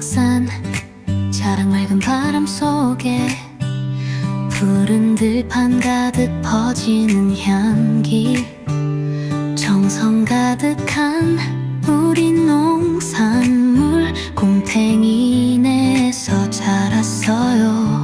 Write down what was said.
낙산 자랑 맑은 바람 속에 푸른 들판 가득 퍼지는 향기 정성 가득한 우리 농산물 곰팽이네에서 자랐어요.